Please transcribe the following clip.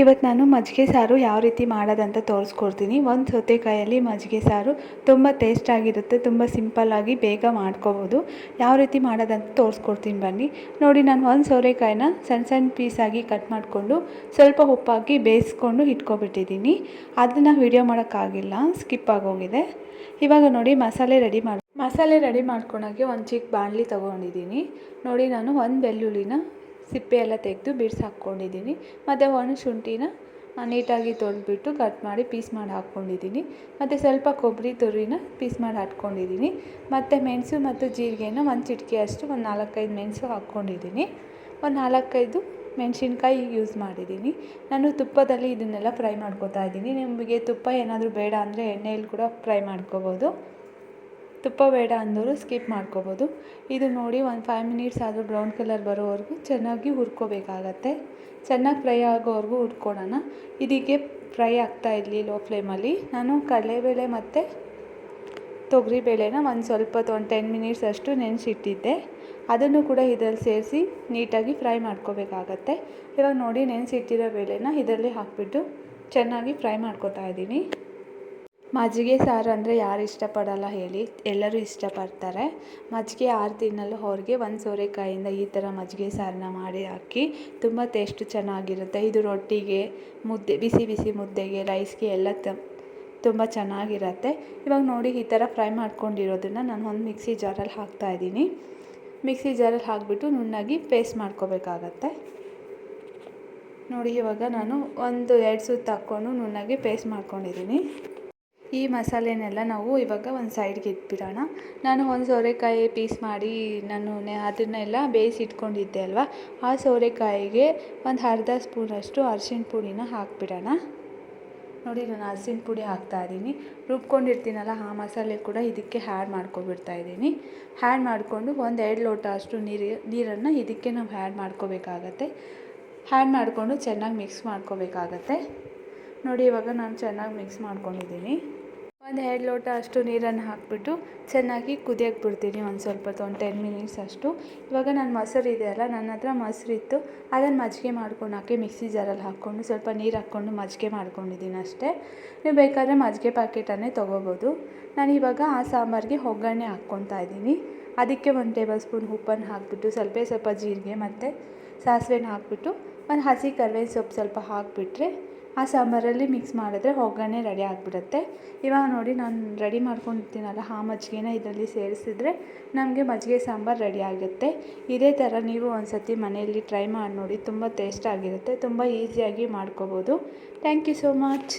ಇವತ್ತು ನಾನು ಮಜ್ಜಿಗೆ ಸಾರು ಯಾವ ರೀತಿ ಮಾಡೋದಂತ ತೋರಿಸ್ಕೊಡ್ತೀನಿ. ಒಂದು ಸೌತೆಕಾಯಲ್ಲಿ ಮಜ್ಜಿಗೆ ಸಾರು ತುಂಬ ಟೇಸ್ಟಾಗಿರುತ್ತೆ ತುಂಬ ಸಿಂಪಲ್ಲಾಗಿ ಬೇಗ ಮಾಡ್ಕೋಬೋದು. ಯಾವ ರೀತಿ ಮಾಡೋದಂತ ತೋರಿಸ್ಕೊಡ್ತೀನಿ ಬನ್ನಿ. ನೋಡಿ, ನಾನು ಒಂದು ಸೋರೆಕಾಯಿನ ಸಣ್ಣ ಸಣ್ಣ ಪೀಸಾಗಿ ಕಟ್ ಮಾಡಿಕೊಂಡು ಸ್ವಲ್ಪ ಉಪ್ಪಾಕಿ ಬೇಯಿಸ್ಕೊಂಡು ಇಟ್ಕೊಬಿಟ್ಟಿದ್ದೀನಿ. ಅದನ್ನು ವೀಡಿಯೋ ಮಾಡೋಕ್ಕಾಗಿಲ್ಲ ಸ್ಕಿಪ್ ಆಗೋಗಿದೆ. ಇವಾಗ ನೋಡಿ, ಮಸಾಲೆ ರೆಡಿ ಮಾಡಿ, ಮಸಾಲೆ ರೆಡಿ ಮಾಡ್ಕೊಳಕ್ಕೆ ಒಂದು ಚಿಕ್ಕ ಬಾಣಲಿ ತೊಗೊಂಡಿದ್ದೀನಿ. ನೋಡಿ, ನಾನು ಒಂದು ಬೆಳ್ಳುಳ್ಳಿನ ಸಿಪ್ಪೆ ಎಲ್ಲ ತೆಗೆದು ಬಿಡಿಸಿ ಹಾಕ್ಕೊಂಡಿದ್ದೀನಿ. ಮತ್ತು ಒಣ ಶುಂಠಿನ ನೀಟಾಗಿ ತೊಳೆದ್ಬಿಟ್ಟು ಕಟ್ ಮಾಡಿ ಪೀಸ್ ಮಾಡಿ ಹಾಕ್ಕೊಂಡಿದ್ದೀನಿ. ಮತ್ತು ಸ್ವಲ್ಪ ಕೊಬ್ಬರಿ ತುರಿನ ಪೀಸ್ ಮಾಡಿ ಹಾಕ್ಕೊಂಡಿದ್ದೀನಿ. ಮತ್ತು ಮೆಣಸು ಮತ್ತು ಜೀರಿಗೆನ ಒಂದು ಚಿಟಿಕೆಯಷ್ಟು ಒಂದು ನಾಲ್ಕೈದು ಮೆಣಸು ಹಾಕ್ಕೊಂಡಿದ್ದೀನಿ. ಒಂದು ನಾಲ್ಕೈದು ಮೆಣಸಿನ್ಕಾಯಿ ಯೂಸ್ ಮಾಡಿದ್ದೀನಿ. ನಾನು ತುಪ್ಪದಲ್ಲಿ ಇದನ್ನೆಲ್ಲ ಫ್ರೈ ಮಾಡ್ಕೋತಾ ಇದ್ದೀನಿ. ನಿಮಗೆ ತುಪ್ಪ ಏನಾದರೂ ಬೇಡ ಅಂದರೆ ಎಣ್ಣೆಯಲ್ಲಿ ಕೂಡ ಫ್ರೈ ಮಾಡ್ಕೋಬೋದು. ತುಪ್ಪ ಬೇಡ ಅಂದವರು ಸ್ಕಿಪ್ ಮಾಡ್ಕೋಬೋದು. ಇದು ನೋಡಿ ಒಂದು ಫೈವ್ ಮಿನಿಟ್ಸ್ ಆದರೂ ಬ್ರೌನ್ ಕಲರ್ ಬರೋವರೆಗೂ ಚೆನ್ನಾಗಿ ಹುರ್ಕೋಬೇಕಾಗತ್ತೆ. ಚೆನ್ನಾಗಿ ಫ್ರೈ ಆಗೋವರೆಗೂ ಹುರ್ಕೊಳೋಣ ಇದಕ್ಕೆ ಫ್ರೈ ಆಗ್ತಾ ಇರಲಿ ಲೋ ಫ್ಲೇಮಲ್ಲಿ ನಾನು ಕಡಲೆಬೇಳೆ ಮತ್ತು ತೊಗರಿಬೇಳೆನ ಒಂದು ಸ್ವಲ್ಪ ಒಂದು ಟೆನ್ ಮಿನಿಟ್ಸ್ ಅಷ್ಟು ನೆನೆಸಿಟ್ಟಿದ್ದೆ. ಅದನ್ನು ಕೂಡ ಇದರಲ್ಲಿ ಸೇರಿಸಿ ನೀಟಾಗಿ ಫ್ರೈ ಮಾಡ್ಕೋಬೇಕಾಗತ್ತೆ. ಇವಾಗ ನೋಡಿ ನೆನೆಸಿಟ್ಟಿರೋ ಬೇಳೆನ ಇದರಲ್ಲಿ ಹಾಕಿಬಿಟ್ಟು ಚೆನ್ನಾಗಿ ಫ್ರೈ ಮಾಡ್ಕೊತಾ ಇದ್ದೀನಿ. ಮಜ್ಜಿಗೆ ಸಾರು ಅಂದರೆ ಯಾರು ಇಷ್ಟಪಡಲ್ಲ ಹೇಳಿ. ಎಲ್ಲರೂ ಇಷ್ಟಪಡ್ತಾರೆ. ಮಜ್ಜಿಗೆ ಆರು ತಿನ್ನಲು ಅವ್ರಿಗೆ ಒಂದು ಸೋರೆಕಾಯಿಂದ ಈ ಥರ ಮಜ್ಜಿಗೆ ಸಾರನ್ನ ಮಾಡಿ ಹಾಕಿ ತುಂಬ ಟೇಸ್ಟ್ ಚೆನ್ನಾಗಿರುತ್ತೆ. ಇದು ರೊಟ್ಟಿಗೆ, ಮುದ್ದೆ, ಬಿಸಿ ಬಿಸಿ ಮುದ್ದೆಗೆ ರೈಸ್ಗೆ ಎಲ್ಲ ತುಂಬ ಚೆನ್ನಾಗಿರುತ್ತೆ. ಇವಾಗ ನೋಡಿ ಈ ಥರ ಫ್ರೈ ಮಾಡ್ಕೊಂಡಿರೋದನ್ನು ನಾನು ಒಂದು ಮಿಕ್ಸಿ ಜಾರಲ್ಲಿ ಹಾಕ್ತಾಯಿದ್ದೀನಿ ಮಿಕ್ಸಿ ಜಾರಲ್ಲಿ ಹಾಕಿಬಿಟ್ಟು ನುಣ್ಣಾಗಿ ಪೇಸ್ಟ್ ಮಾಡ್ಕೋಬೇಕಾಗತ್ತೆ. ನೋಡಿ ಇವಾಗ ನಾನು ಒಂದು ಎರಡು ಸುತ್ತು ಹಾಕ್ಕೊಂಡು ನುಣ್ಣಾಗಿ ಪೇಸ್ಟ್ ಮಾಡ್ಕೊಂಡಿದ್ದೀನಿ. ಈ ಮಸಾಲೆನೆಲ್ಲ ನಾವು ಇವಾಗ ಒಂದು ಸೈಡ್ಗೆ ಇಟ್ಬಿಡೋಣ. ನಾನು ಒಂದು ಸೋರೆಕಾಯಿ ಪೀಸ್ ಮಾಡಿ ನಾನು ಅದನ್ನೆಲ್ಲ ಬೇಯಿಸಿ ಇಟ್ಕೊಂಡಿದ್ದೆ ಅಲ್ವಾ? ಆ ಸೋರೆಕಾಯಿಗೆ ಒಂದು ಅರ್ಧ ಸ್ಪೂನಷ್ಟು ಅರ್ಶಿನ ಪುಡಿನ ಹಾಕ್ಬಿಡೋಣ. ನೋಡಿ, ನಾನು ಅರ್ಶಿಣ ಪುಡಿ ಹಾಕ್ತಾ ಇದ್ದೀನಿ. ರುಬ್ಕೊಂಡಿರ್ತೀನಲ್ಲ, ಆ ಮಸಾಲೆ ಕೂಡ ಇದಕ್ಕೆ ಹ್ಯಾಡ್ ಮಾಡ್ಕೊಬಿಡ್ತಾ ಇದ್ದೀನಿ. ಹ್ಯಾಡ್ ಮಾಡಿಕೊಂಡು ಒಂದು ಎರಡು ಲೋಟ ಅಷ್ಟು ನೀರು, ನೀರನ್ನು ಇದಕ್ಕೆ ನಾವು ಹ್ಯಾಡ್ ಮಾಡ್ಕೋಬೇಕಾಗತ್ತೆ. ಹ್ಯಾಡ್ ಮಾಡಿಕೊಂಡು ಚೆನ್ನಾಗಿ ಮಿಕ್ಸ್ ಮಾಡ್ಕೋಬೇಕಾಗತ್ತೆ. ನೋಡಿ, ಇವಾಗ ನಾನು ಚೆನ್ನಾಗಿ ಮಿಕ್ಸ್ ಮಾಡ್ಕೊಂಡಿದ್ದೀನಿ. ಒಂದು ಎರಡು ಲೋಟ ಅಷ್ಟು ನೀರನ್ನು ಹಾಕಿಬಿಟ್ಟು ಚೆನ್ನಾಗಿ ಕುದಿಯೋಕ್ಕೆ ಬಿಡ್ತೀನಿ ಒಂದು ಸ್ವಲ್ಪ ಹೊತ್ತು, ಒಂದು ಟೆನ್ ಮಿನಿಟ್ಸ್ ಅಷ್ಟು. ಇವಾಗ ನಾನು ಮೊಸರು ಇದೆಯಲ್ಲ ನನ್ನ ಹತ್ರ ಮೊಸರು ಇತ್ತು. ಅದನ್ನು ಮಜ್ಜಿಗೆ ಮಾಡ್ಕೊಂಡು ಹಾಕಿ ಮಿಕ್ಸಿ ಜಾರಲ್ಲಿ ಹಾಕ್ಕೊಂಡು ಸ್ವಲ್ಪ ನೀರು ಹಾಕ್ಕೊಂಡು ಮಜ್ಜಿಗೆ ಮಾಡ್ಕೊಂಡಿದ್ದೀನಿ ಅಷ್ಟೇ. ನೀವು ಬೇಕಾದರೆ ಮಜ್ಜಿಗೆ ಪ್ಯಾಕೆಟನ್ನೇ ತೊಗೋಬೋದು. ನಾನು ಇವಾಗ ಆ ಸಾಂಬಾರಿಗೆ ಒಗ್ಗರಣೆ ಹಾಕ್ಕೊತಾ ಇದ್ದೀನಿ. ಅದಕ್ಕೆ ಒಂದು ಟೇಬಲ್ ಸ್ಪೂನ್ ಉಪ್ಪನ್ನು ಹಾಕಿಬಿಟ್ಟು ಸ್ವಲ್ಪ ಸ್ವಲ್ಪ ಜೀರಿಗೆ ಮತ್ತು ಸಾಸಿವೆನ ಹಾಕಿಬಿಟ್ಟು ಒಂದು ಹಸಿ ಕರ್ಬೇವಿನ ಸೊಪ್ಪು ಸ್ವಲ್ಪ ಹಾಕಿಬಿಟ್ರೆ ಆ ಸಾಂಬಾರಲ್ಲಿ ಮಿಕ್ಸ್ ಮಾಡಿದ್ರೆ ಒಗ್ಗರಣೆ ರೆಡಿ ಆಗಿಬಿಡುತ್ತೆ. ಇವಾಗ ನೋಡಿ ನಾನು ರೆಡಿ ಮಾಡ್ಕೊಂಡಿರ್ತೀನಲ್ಲ ಆ ಮಜ್ಜಿಗೆನ ಇದರಲ್ಲಿ ಸೇರಿಸಿದ್ರೆ ನಮಗೆ ಮಜ್ಜಿಗೆ ಸಾಂಬಾರು ರೆಡಿ ಆಗುತ್ತೆ. ಇದೇ ಥರ ನೀವು ಒಂದು ಸತಿ ಮನೆಯಲ್ಲಿ ಟ್ರೈ ಮಾಡಿ ನೋಡಿ, ತುಂಬ ಟೇಸ್ಟ್ ಆಗಿರುತ್ತೆ ತುಂಬ ಈಸಿಯಾಗಿ ಮಾಡ್ಕೋಬೋದು. Thank you so much.